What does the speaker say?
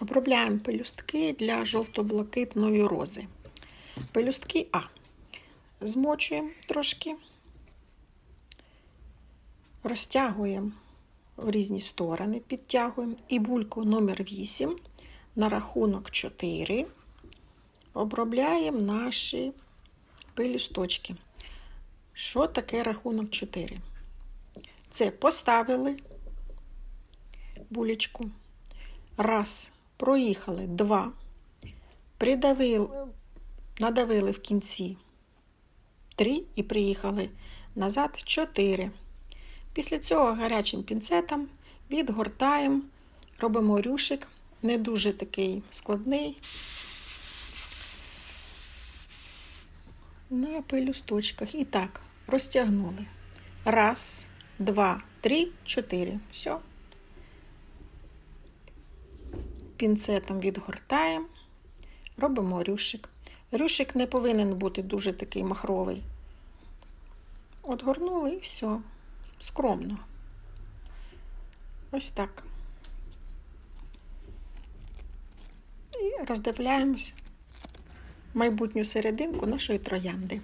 Обробляємо пелюстки для жовто-блакитної рози. Пелюстки А. Змочуємо трошки, розтягуємо в різні сторони, підтягуємо. І бульку номер 8 на рахунок 4 обробляємо наші пелюсточки. Що таке рахунок 4? Це поставили булечку. Раз, проїхали, два, придавили, надавили в кінці три і приїхали назад чотири. Після цього гарячим пінцетом відгортаємо, робимо рюшик, не дуже такий складний. На пелюсточках. І так, розтягнули. Раз, два, три, чотири. Все. Пінцетом відгортаємо, робимо рюшик. Рюшик не повинен бути дуже такий махровий. От горнули і все. Скромно. Ось так. І роздивляємось майбутню серединку нашої троянди.